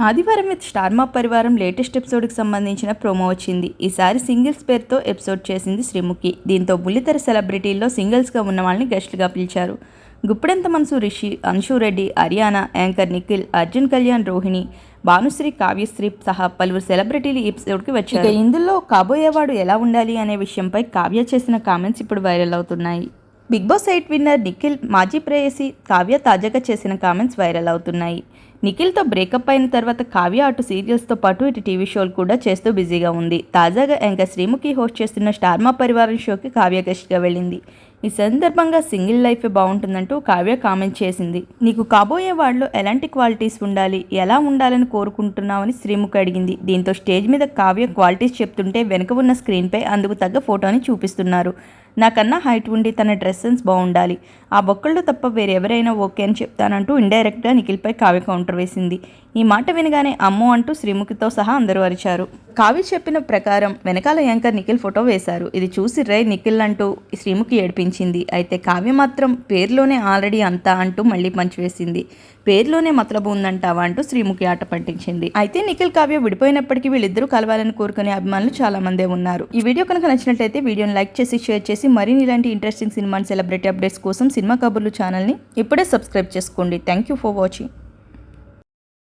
ఆదివారం విత్ స్టార్మా పరివారం లేటెస్ట్ ఎపిసోడ్కి సంబంధించిన ప్రోమో వచ్చింది. ఈసారి సింగిల్స్ పేరుతో ఎపిసోడ్ చేసింది శ్రీముఖి. దీంతో బుల్లితెర సెలబ్రిటీల్లో సింగిల్స్గా ఉన్న వాళ్ళని గెస్ట్లుగా పిలిచారు. గుప్పెడంత మనసు రిషి అన్షు రెడ్డి హర్యానా యాంకర్ నిఖిల్ అర్జున్ కళ్యాణ్ రోహిణి భానుశ్రీ కావ్యశ్రీ సహా పలువురు సెలబ్రిటీలు ఈ ఎపిసోడ్కి వచ్చారు. ఇందులో కాబోయేవాడు ఎలా ఉండాలి అనే విషయంపై కావ్య చేసిన కామెంట్స్ ఇప్పుడు వైరల్ అవుతున్నాయి. Bigg Boss eight winner Nikhil మాజీ ప్రేయసి కావ్య తాజాగా చేసిన కామెంట్స్ వైరల్ అవుతున్నాయి. నిఖిల్తో బ్రేకప్ అయిన తర్వాత కావ్య అటు సీరియల్స్తో పాటు ఇటు టీవీ షోలు కూడా చేస్తూ బిజీగా ఉంది. తాజాగా ఇంకా శ్రీముఖి హోస్ట్ చేస్తున్న స్టార్మా పరివారం షోకి కావ్య గెస్ట్గా వెళ్ళింది. ఈ సందర్భంగా సింగిల్ లైఫ్ బాగుంటుందంటూ కావ్య కామెంట్ చేసింది. నీకు కాబోయే వాళ్ళలో ఎలాంటి క్వాలిటీస్ ఉండాలి? ఎలా ఉండాలని కోరుకుంటున్నావని శ్రీముఖి అడిగింది. దీంతో స్టేజ్ మీద కావ్య క్వాలిటీస్ చెప్తుంటే వెనుక ఉన్న స్క్రీన్పై అందుకు తగ్గ ఫోటోని చూపిస్తున్నారు. నాకన్నా హైట్ ఉండి తన డ్రెస్ సెన్స్ బాగుండాలి. ఆ ఒక్కళ్ళు తప్ప వేరెవరైనా ఓకే అని చెప్తానంటూ ఇండైరెక్ట్గా నిఖిల్పై కావ్య కౌంటర్ వేసింది. ఈ మాట వినగానే అమ్మో అంటూ శ్రీముఖితో సహా అందరూ అరిచారు. కావి చెప్పిన ప్రకారం వెనకాల యాంకర్ నిఖిల్ ఫోటో వేశారు. ఇది చూసి రే నిఖిల్ అంటూ శ్రీముఖి ఏడిపించింది. అయితే కావ్య మాత్రం పేరులోనే ఆల్రెడీ అంతా అంటూ మళ్ళీ పంచివేసింది. పేరులోనే మతలబు ఉందంటావా అంటూ శ్రీముఖి ఆట పట్టించింది. అయితే నిఖిల్ కావ్య విడిపోయినప్పటికీ వీళ్ళిద్దరూ కలవాలని కోరుకునే అభిమానులు చాలా మందే ఉన్నారు. ఈ వీడియో కనుక నచ్చినట్లయితే వీడియోని లైక్ చేసి షేర్ చేసి మరిన్ని ఇలాంటి ఇంట్రెస్టింగ్ సినిమా సెలబ్రిటీ అప్డేట్స్ కోసం సినిమా కబుర్లు ఛానల్ని ఇప్పుడే సబ్స్క్రైబ్ చేసుకోండి. Thank you for watching.